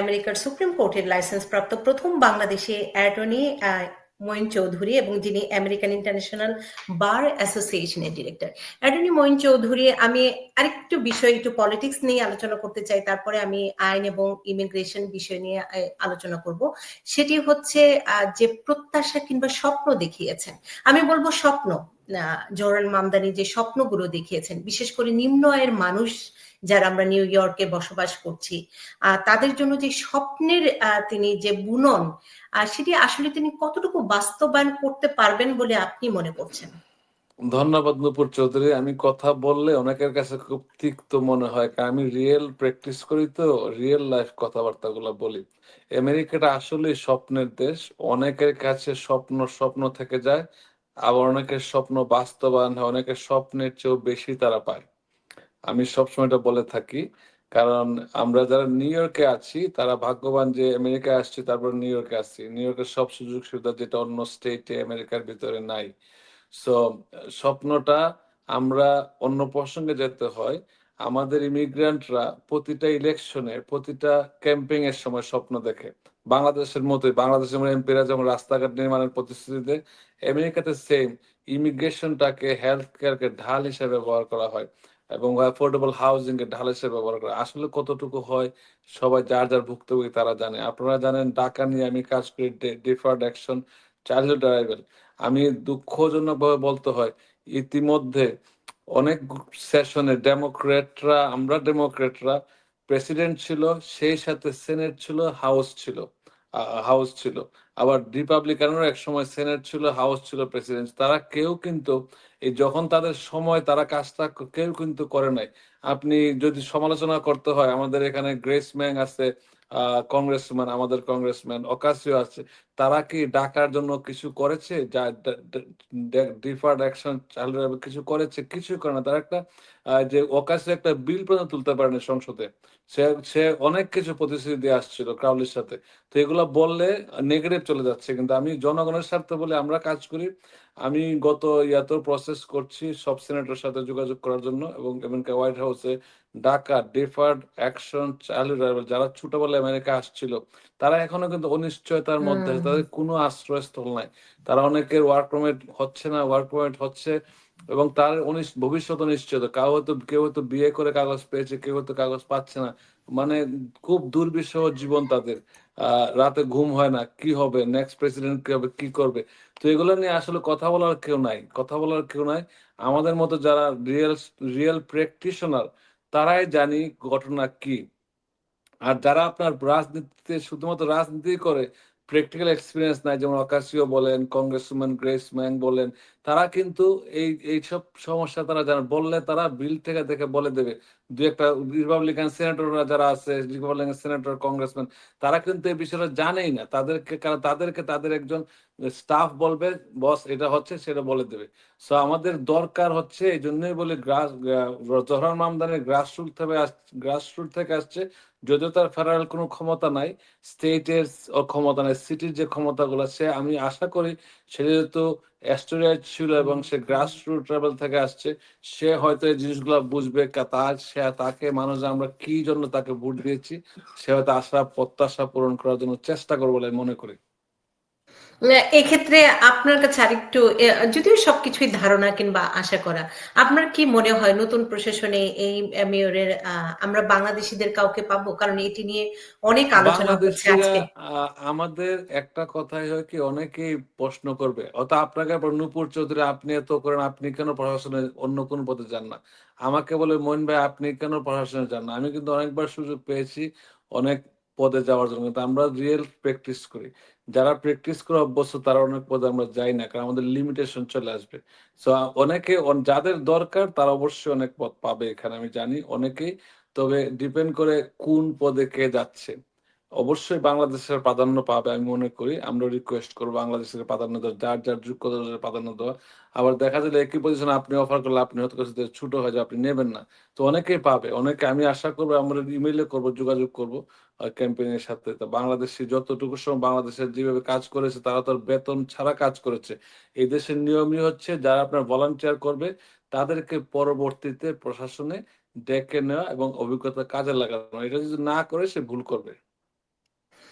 আমেরিকার সুপ্রিম কোর্টের লাইসেন্স প্রাপ্ত প্রথম বাংলাদেশি অ্যাটর্নি মঈন চৌধুরী এবং যিনি আমেরিকান ইন্টারন্যাশনাল বার অ্যাসোসিয়েশনের ডিরেক্টর অ্যাটর্নি মঈন চৌধুরী, আমি আরেকটু বিষয়, একটু পলিটিক্স নিয়ে আলোচনা করতে চাই, তারপরে আমি আইন এবং ইমিগ্রেশন বিষয় নিয়ে আলোচনা করব। সেটি হচ্ছে যে প্রত্যাশা কিংবা স্বপ্ন দেখিয়েছেন। আমি বলব স্বপ্ন জোরান মামদানি যে স্বপ্নগুলো দেখিয়েছেন, বিশেষ করে নিম্ন আয়ের মানুষ যারা আমরা নিউ ইয়র্কে বসবাস করছি। তাদের জন্য যে স্বপ্নের তিনি যে বুনন সেটি আসলে তিনি কতটুকু বাস্তবায়ন করতে পারবেন বলে আপনি মনে করছেন? ধন্যবাদ নুপুর চৌধুরী। আমি কথা বললে অনেকের কাছে খুব তিক্ত মনে হয়, কারণ আমি রিয়েল প্র্যাকটিস করি তো, রিয়েল লাইফ কথাবার্তা গুলা বলি। আমেরিকাটা আসলে স্বপ্নের দেশ। অনেকের কাছে স্বপ্ন স্বপ্ন থেকে যায়, আবার অনেকের স্বপ্ন বাস্তবায়ন হয়, অনেকের স্বপ্নের চেয়েও বেশি তারা পায়। আমি সবসময় এটা বলে থাকি। কারণ আমরা যারা নিউ ইয়র্কে আছি, তারা ভাগ্যবান যে আমেরিকায় আসছি, তারপর নিউ ইয়র্কে আসছি। নিউ ইয়র্কের সব সুযোগ সুবিধা যেটা অন্য স্টেটে আমেরিকার ভিতরে নাই। সো স্বপ্নটা আমরা অন্য প্রসঙ্গে যেতে হয়। আমাদের ইমিগ্রান্টরা প্রতিটা ইলেকশনে প্রতিটা ক্যাম্পিং এর সময় স্বপ্ন দেখে। বাংলাদেশের মতোই বাংলাদেশের এমপিরা যেমন রাস্তাঘাট নির্মাণের প্রতিশ্রুতিতে, আমেরিকাতে সেম ইমিগ্রেশনটাকে হেলথ কেয়ারকে ঢাল হিসেবে ব্যবহার করা হয় এবং অ্যাফোর্ডেবল হাউজিং এর ঢাল হিসেবে ব্যবহার করা আসলে কতটুকু হয়, সবাই যার যার ভুক্তভোগী তারা জানে। আপনারা জানেন, ঢাকা নিয়ে আমি কাজ করি ডিফার্ড অ্যাকশন চাইল্ডহুড অ্যারাইভেল আমি দুঃখজনক ভাবে বলতে হয়, ইতিমধ্যে অনেক সেশনে ডেমোক্রেটরা আমরা ডেমোক্রেটরা প্রেসিডেন্ট ছিল, সেই সাথে সেনেট ছিল, হাউস ছিল হাউস ছিল। আবার রিপাবলিকানেরও এক সময় সেনেট ছিল, হাউস ছিল, প্রেসিডেন্ট। তারা কেউ কিন্তু, এই যখন তাদের সময়, তারা কাজটা কেউ কিন্তু করে নাই। আপনি যদি সমালোচনা করতে হয়, আমাদের এখানে গ্রেস ম্যাং আছে কংগ্রেসম্যান আমাদের কংগ্রেসম্যান অকাশিও আছে। তারা কি ডাকার জন্য কিছু করেছে? যা ডিফার্ড অ্যাকশন চালু কিছু করেছে? কিছুই করে না। তারা একটা যে অকাশে একটা বিল পর্যন্ত তুলতে পারেনি সংসদে। সে সে অনেক কিছু প্রতিশ্রুতি দিয়ে আসছিল ক্রাউলির সাথে। তো এগুলো বললে নেগেটিভ চলে যাচ্ছে। কিন্তু আমি জনগণের স্বার্থে বলে আমরা কাজ করি। আমি গত ইয়াত প্রসেস করছি সব সিনেটের সাথে যোগাযোগ করার জন্য এবং এমনকি হোয়াইট হাউসে ঢাকা ডিফার্ড অ্যাকশন চাইল্ড যারা ছোটবেলা আমেরিকা আসছিল তারা এখনও কিন্তু অনিশ্চয়তার মধ্যে তাদের কোনো আশ্রয়স্থল নাই। তারা অনেকের ওয়ার্ক পারমিট হচ্ছে না ওয়ার্ক পারমিট হচ্ছে এবং তার ভবিষ্যৎ অনিশ্চিত কাউ হয়তো কেউ হয়তো বিয়ে করে কাগজ পেয়েছে কেউ হয়তো কাগজ পাচ্ছে না। মানে খুব দুর্বিষহ জীবন তাদের। রাতে ঘুম হয় না, কি হবে? নেক্সট প্রেসিডেন্ট কি হবে, কি করবে? তো এগুলো নিয়ে আসলে কথা বলার কেউ নাই। কথা বলার কেউ নাই। আমাদের মতো যারা রিয়েল রিয়েল প্র্যাকটিশনার তারাই জানি ঘটনা কি। আর যারা আপনার রাজনীতিতে শুধুমাত্র রাজনীতি করে প্র্যাকটিক্যাল এক্সপিরিয়েন্স নাই, যেমন অকাশিও বলেন কংগ্রেসম্যান গ্রেস ম্যাং বলেন, তারা কিন্তু এই, এইসব সমস্যা তারা জানেন বললে তারা বিল থেকে দেখে বলে দেবে। দু একটা রিপাবলিকান সেনেটররা যারা আছে রিপাবলিকান সেনেটর কংগ্রেসম্যান তারা কিন্তু এই বিষয়টা জানেই না। তাদেরকে তাদেরকে, তাদের একজন স্টাফ বলবে, বস, এটা হচ্ছে, সেটা বলে দেবে। সো আমাদের দরকার হচ্ছে, এই জন্যই বলে গ্রাস জহরান মামদানের গ্রাসরুট থেকে গ্রাসরুট থেকে আসছে। যদিও তার ফেডারেল কোনো ক্ষমতা নাই স্টেটের ক্ষমতা নাই সিটির যে ক্ষমতাগুলো সে আমি আশা করি সে যেহেতু অ্যাস্টোরিয়া ছিল এবং সে গ্রাস রুট ট্রাভেল থেকে আসছে, সে হয়তো এই জিনিসগুলো বুঝবে তার সে, তাকে মানুষ, আমরা কি জন্য তাকে ভোট দিয়েছি, সে হয়তো আশা, প্রত্যাশা পূরণ করার জন্য চেষ্টা করব বলে মনে করি। এক্ষেত্রে আপনার কাছে আরেকটু যদিও সবকিছুই ধারণা কিংবা আশা করা আপনার কি মনে হয় নতুন প্রশাসনে এই মেয়রের আমরা বাংলাদেশিদের কাউকে পাবো? কারণ এটি নিয়ে অনেক আলোচনা হচ্ছে আজকে। আমাদের একটা কথাই হয় কি অনেকেই প্রশ্ন করবে অত আপনাকে নূপুর চৌধুরী আপনি এত করেন আপনি কেন প্রশাসনে অন্য কোন পদে যান না? আমাকে বলে মইন ভাই আপনি কেন প্রশাসনে যান না? আমি কিন্তু অনেকবার সুযোগ পেয়েছি অনেক পদে যাওয়ার জন্য, কিন্তু আমরা রিয়েল প্র্যাকটিস করি। যারা প্র্যাকটিস করে অভ্যস্ত, তারা অনেক পদে আমরা যাই না, কারণ আমাদের লিমিটেশন চলে আসবে। সো অনেকে যাদের দরকার, তারা অবশ্যই অনেক পদ পাবে এখানে, আমি জানি অনেকেই। তবে ডিপেন্ড করে কোন পদে কে যাচ্ছে। অবশ্যই বাংলাদেশের প্রাধান্য পাবে আমি মনে করি। আমরা রিকোয়েস্ট করব বাংলাদেশের প্রাধান্য দেওয়া যার যার যোগ্যতার প্রাধান্য দেওয়া। আবার দেখা যায় একই পজিশন আপনি অফার করলে আপনি হয়তো কাছে ছোট হয়ে যায় আপনি নেবেন না। তো অনেকেই পাবে। অনেকে আমি আশা করব, আমরা ইমেইলে করব, যোগাযোগ করব ক্যাম্পেইনের সাথে। তো বাংলাদেশি যতটুকু সময় বাংলাদেশের যেভাবে কাজ করেছে, তারা তো বেতন ছাড়া কাজ করেছে। এই দেশের নিয়মই হচ্ছে, যারা আপনার ভলান্টিয়ার করবে, তাদেরকে পরবর্তীতে প্রশাসনে ডেকে নেওয়া এবং অভিজ্ঞতা কাজে লাগানো। এটা যদি না করে, সে ভুল করবে।